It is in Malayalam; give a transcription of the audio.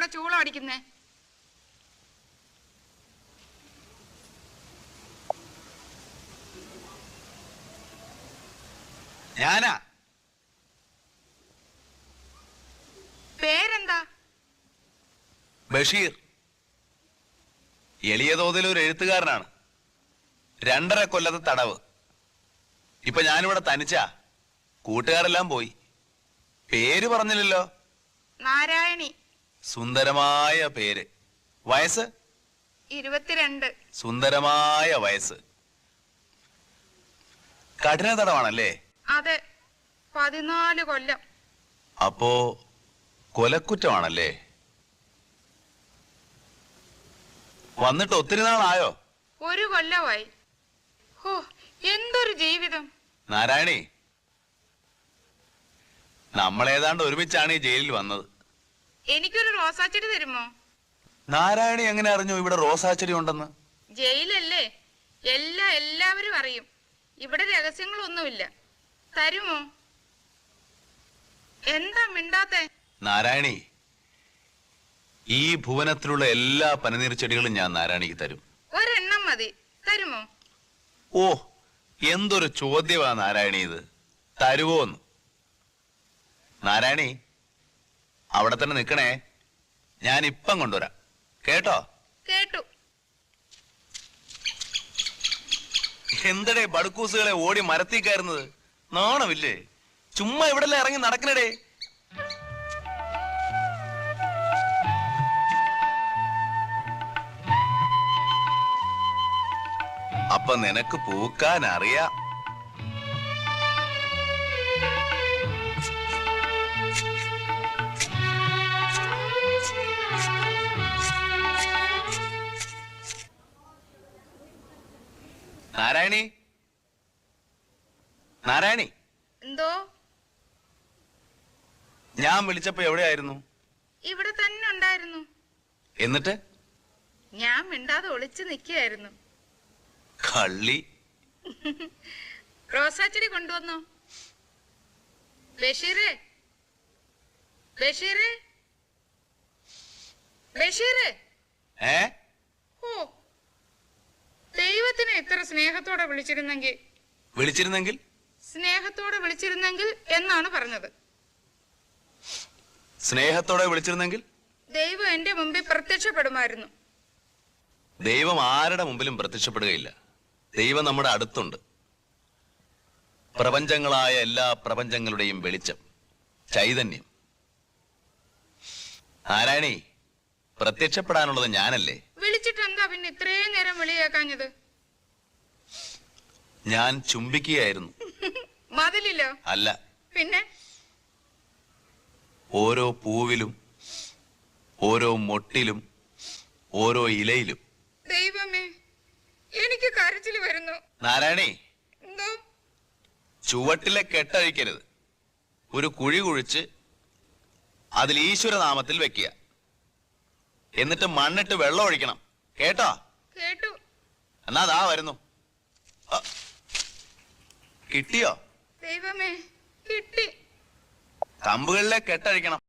ചൂളം അടിക്കുന്നേ? ഞാനാ. പേരെന്താ? ബഷീർ. എളിയ തോതിൽ ഒരു എഴുത്തുകാരനാണ്. രണ്ടര കൊല്ലത്തെ തടവ്. ഇപ്പൊ ഞാനിവിടെ തനിച്ചാ. കൂട്ടുകാരെല്ലാം പോയി. പേര് പറഞ്ഞില്ലല്ലോ. നാരായണി. സുന്ദരമായ പേര്. വയസ്സ്? ഇരുപത്തിരണ്ട്. സുന്ദരമായ വയസ്സ്. കഠിന തടവാണല്ലേ അതെ. പതിനാല് കൊല്ലം. അപ്പോ കൊലക്കുറ്റമാണല്ലേ? വന്നിട്ട് ഒത്തിരി നാളായോ? ഒരു കൊല്ലമായി. ഹോ എന്തൊരു ജീവിതം. നാരായണി നമ്മളേതാണ്ട് ഒരുമിച്ചാണ് ഈ ജയിലിൽ വന്നത്. എനിക്കൊരു റോസാച്ചെടി തരുമോ? നാരായണി എങ്ങനെ അറിഞ്ഞു ഇവിടെ റോസാച്ചെടി ഉണ്ടെന്ന്? ജയിലല്ലേ? എല്ലാ എല്ലാവരും അറിയും. ഇവിടെ രഹസ്യങ്ങളൊന്നുമില്ല. തരുമോ? എന്താ മിണ്ടാത്തെ? നാരായണി ഈ ഭുവനത്തിലുള്ള എല്ലാ പനനീർ ചെടികളും ഞാൻ നാരായണിക്ക് തരും. ഒരെണ്ണം മതി. തരുമോ? ഓ എന്തൊരു ചോദ്യമാ നാരായണി ഇത്. തരുവോന്ന്. നാരായണി അവിടെ തന്നെ നിക്കണേ. ഞാൻ ഇപ്പം കൊണ്ടുവരാം. കേട്ടോ? കേട്ടു. എന്തടേ ബടുക്കൂസുകളെ ഓടി മരത്തി കയറുന്നത്? നാണമില്ലേ? ചുമ്മാ ഇവിടെ ഇറങ്ങി നടക്കണടേ. അപ്പൊ നിനക്ക് പൂക്കാൻ അറിയാം നാരായണി? നാരായണി? എന്തോ? ഞാൻ വിളിച്ചപ്പോ എവിടെയായിരുന്നു? ഇവിടെ തന്നെ ഉണ്ടായിരുന്നു. എന്നിട്ട്? ഞാൻ മിണ്ടാതെ ഒളിച്ചു നിൽക്കുകയായിരുന്നു. കള്ളി. റോസാച്ചെടി കൊണ്ടുവന്നോ? ബഷീറേ? ബഷീറേ? ബഷീറേ? ഏ? ഓ ദൈവത്തിന് ഇത്ര സ്നേഹത്തോടെ വിളിച്ചിരുന്നെങ്കിൽ. വിളിച്ചിരുന്നെങ്കിൽ? സ്നേഹത്തോടെ വിളിച്ചിരുന്നെങ്കിൽ എന്നാണ് പറഞ്ഞത്. സ്നേഹത്തോടെ വിളിച്ചിരുന്നെങ്കിൽ? ദൈവം എന്റെ മുമ്പിൽ പ്രത്യക്ഷപ്പെടുമായിരുന്നു. ദൈവം ആരുടെ മുമ്പിലും പ്രത്യക്ഷപ്പെടുകയില്ല. ദൈവം നമ്മുടെ അടുത്തുണ്ട്. പ്രപഞ്ചങ്ങളായ എല്ലാ പ്രപഞ്ചങ്ങളുടെയും വെളിച്ചം ചൈതന്യം. ആരാണി? പ്രത്യക്ഷപ്പെടാനുള്ളത് ഞാനല്ലേ? വിളിച്ചിട്ട് എന്താ പിന്നെ ഇത്രയും നേരം വിളിയേക്കാഞ്ഞത്? ഞാൻ ചുംബിക്കുകയായിരുന്നു. മതിലില്ലോ അല്ല. പിന്നെ? ഓരോ പൂവിലും ഓരോ മൊട്ടിലും ഓരോ ഇലയിലും. ദൈവമേ എനിക്ക് കരച്ചിൽ വരുന്നു. നാരായണി എന്തോ? ചുവട്ടിലെ കെട്ടഴിക്കരുത്. ഒരു കുഴി കുഴിച്ച് അതിൽ ഈശ്വരനാമത്തിൽ വെക്കുക. എന്നിട്ട് മണ്ണിട്ട് വെള്ളം ഒഴിക്കണം. കേട്ടോ? കേട്ടു. എന്നാ ദാ വരുന്നു. കിട്ടിയോ? ദൈവമേ കിട്ടി. കമ്പുകളിലെ കെട്ടഴിക്കണം.